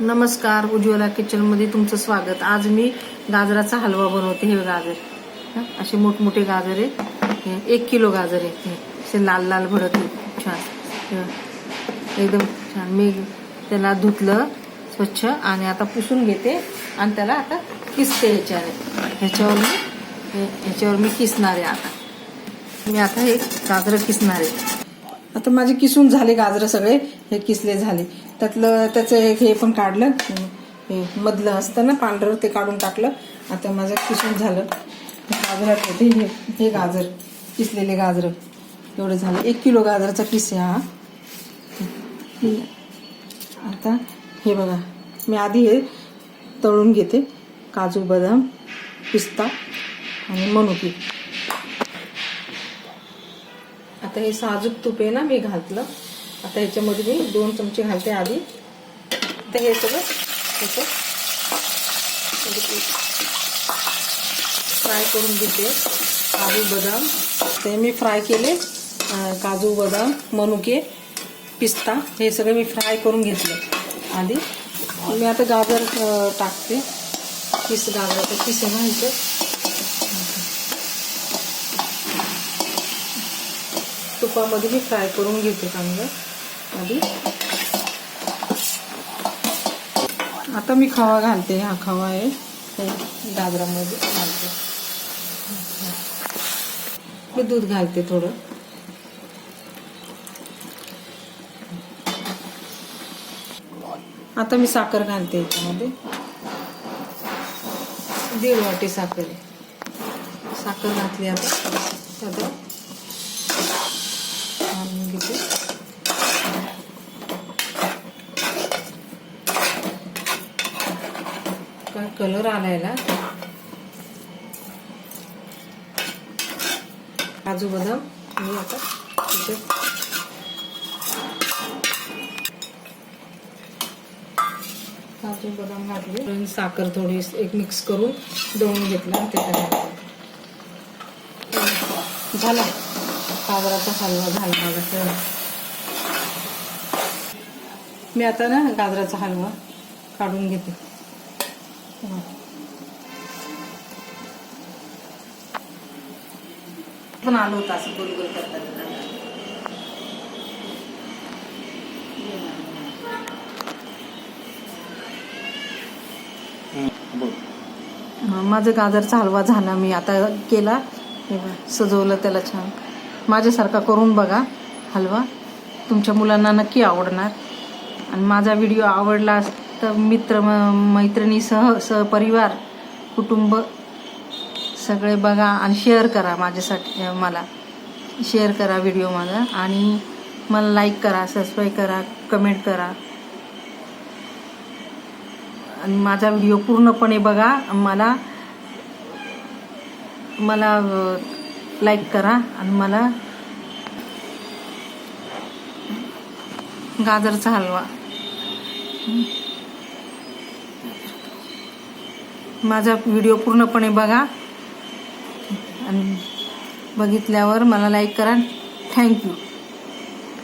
नमस्कार उज्ज्वला किचनमध्ये तुमचं स्वागत. आज मी गाजराचा हलवा बनवते. हे गाजर. असे मोठमोठे गाजर आहेत. हे एक किलो गाजर आहेत. असे लाल लाल भरत आहेत छान एकदम छान. मी त्याला धुतलं स्वच्छ आणि आता पुसून घेते आणि त्याला आता किसते याच्यावर ह्याच्यावर मी ह्याच्यावर मी किसणार आहे आता. मी आता हे गाजरं किसणार आहे. आता माझे किसून झाले गाजरं सगळे हे किसले झाले. त्यातलं त्याचं एक हे पण काढलं हे मधलं असतं ना पांढरं ते काढून टाकलं. आता माझं किसून झालं. गाजरात होते हे हे गाजर किसलेले गाजरं. एवढं झालं. एक किलो गाजराचा किस आहे हा. आता हे बघा मी आधी हे तळून घेते. काजू बदाम पिस्ता आणि मनुकी. आता हे साजूक तूप आहे ना मी घातलं. आता ह्याच्यामध्ये मी दोन चमचे घालते आधी. तर हे सगळं तसं फ्राय करून घेते. काजू बदाम. ते मी फ्राय केले. काजू बदाम मनुके पिस्ता हे सगळं मी फ्राय करून घेतलं. आधी मी आता गाजर टाकते. किस गाजराचं ना घालते तुपामध्ये हे फ्राय करून घेते चांगलं. आधी. आता मी खवा घालते हा खवा आहे. गाजरामध्ये घालते. मी दूध घालते थोडं. आता मी साखर घालते याच्यामध्ये. दीड वाटी साखर साखर घातली आता. आता घेते. काय कलर आलायला? काजू बदाम. मी आता तिथे काजू बदाम घातले. साखर थोडी एक मिक्स करून दळून घेतला. आणि त्याच्यात झाला. गाजराचा हलवा झाला माझा तयार. मी आता ना गाजराचा हलवा काढून घेते हा. पण आलो होतं असं गोल गोल करतात हा, माझं गाजरचा हलवा झाला मी आता केला हे सजवलं त्याला छान माझ्यासारखा करून बघा हलवा. तुमच्या मुलांना नक्की आवडणार. आणि माझा व्हिडिओ आवडला तर मित्र म- मैत्रिणीसह सहपरिवार कुटुंब सगळे बघा आणि शेअर करा माझ्यासाठी मला. शेअर करा व्हिडिओ माझा आणि मला लाईक करा सबस्क्राईब करा कमेंट करा. आणि माझा व्हिडिओ पूर्णपणे बघा. मला मला लाईक करा आणि मला गाजरचा हलवा. माझा व्हिडिओ पूर्णपणे बघा. आणि बघितल्यावर मला लाईक करा. थँक्यू